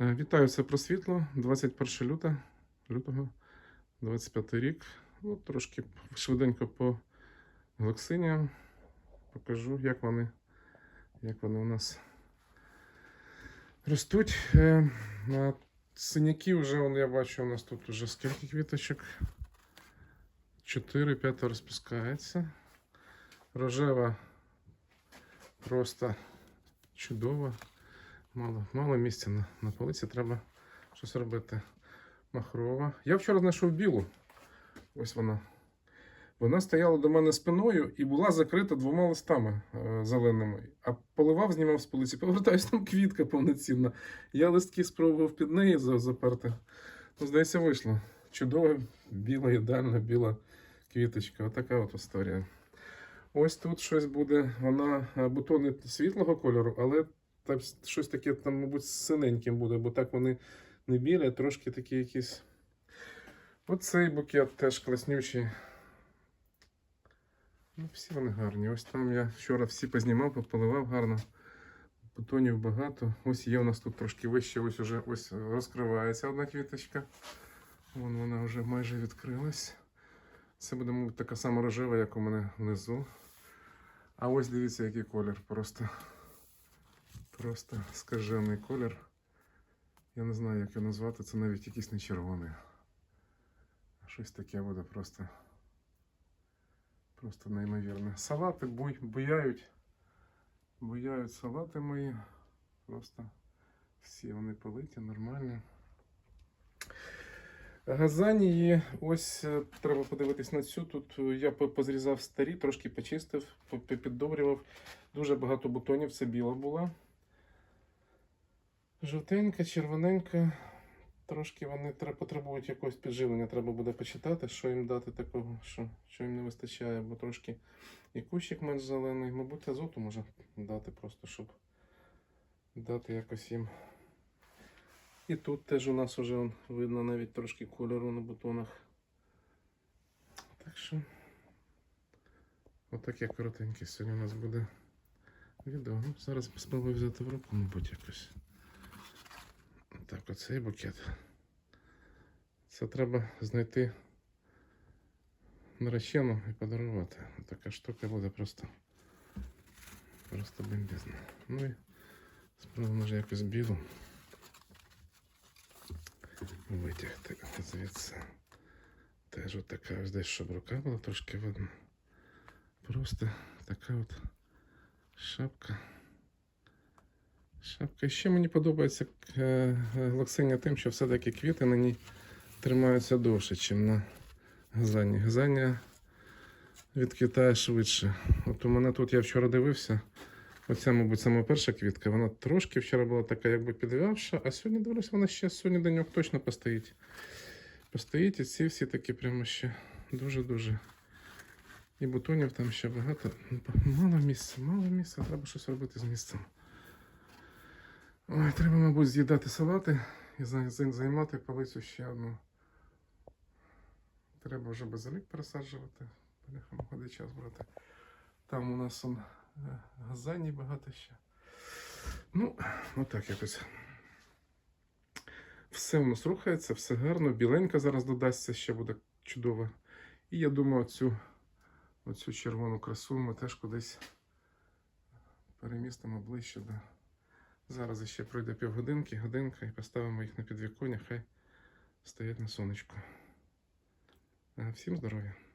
Е, Вітаю, це про світло. 21 люта, лютого, 25 рік. Ну, трошки швиденько по глоксиніям. Покажу, як вони, як вони у нас ростуть. Е, а Синяки вже, я бачу, у нас тут вже скільки квіточок. 4-5 розпускається. Рожева просто чудова. Мало, мало місця на, на полиці, треба щось робити. Махрова. Я вчора знайшов білу. Ось вона. Вона стояла до мене спиною і була закрита двома листами е, зеленими. А поливав, знімав з полиці, повертаюсь, там квітка повноцінна. Я листки спробував під неї заперти. Ну, здається, вийшло. Чудова, біла, ідеальна біла квіточка. Отака от історія. Ось тут щось буде. Вона е, бутони світлого кольору, але там щось таке, там, мабуть, синеньким буде, бо так вони не білі, а трошки такі якісь. Оцей букет теж класнючий. Ну, всі вони гарні. Ось там я вчора всі познімав, поливав гарно. Бутонів багато. Ось є у нас тут трошки вище, ось уже ось розкривається одна квіточка. Вон вона вже майже відкрилась. Це буде, мабуть, така сама рожева, як у мене внизу. А ось дивіться, який колір. Просто, просто скажений колір. Я не знаю, як його назвати. Це навіть якийсь не червоний. Щось таке буде просто. Просто неймовірне. Салати буй, буяють. Буяють салати мої. Просто всі вони политі, нормальні. Газанії, ось е, треба подивитись на цю. Тут е, я позрізав старі, трошки почистив, по- по- піддобрював. Дуже багато бутонів, це біла була. Жовтенька, червоненька. Трошки вони потребують якогось підживлення. Треба буде почитати, що їм дати такого, що, що їм не вистачає, бо трошки і кущик менш зелений. Мабуть, азоту може дати просто, щоб дати якось їм. І тут теж у нас вже видно навіть трошки кольору на бутонах. Так що, отаке коротеньке сьогодні у нас буде відео. Ну, зараз спробую взяти в руку, мабуть, якось. Так, оцей букет. Це треба знайти наречену і подарувати. Така штука буде просто. Просто бомбезна. Ну і спробуємо вже якось білу витягти звідси. Теж от така ось десь, щоб рука була трошки видно. Просто така от шапка. Шапка. Ще мені подобається е, лаксиня тим, що все-таки квіти на ній тримаються довше, ніж на газані. Газання відквітає швидше. От у мене тут я вчора дивився. Оця, мабуть, саме перша квітка. Вона трошки вчора була така, якби підвявша, а сьогодні дивлюсь, вона ще сьогодні деньок точно постоїть. Постоїть і ці всі такі прямо ще дуже-дуже. І бутонів там ще багато. Мало місця, мало місця, треба щось робити з місцем. Ой, треба, мабуть, з'їдати салати і за- за- займати полицю ще одну. Треба вже базилік пересаджувати. Бляха, ходи час брати. Там у нас он, е, газані багато ще. Ну, отак якось. Все у нас рухається, все гарно. Біленька зараз додасться, ще буде чудово. І я думаю, оцю, оцю червону красу ми теж кудись перемістимо ближче до. Зараз ще пройде півгодинки, годинка і поставимо їх на підвіконня, хай стоять на сонечку. Е, Всім здоров'я!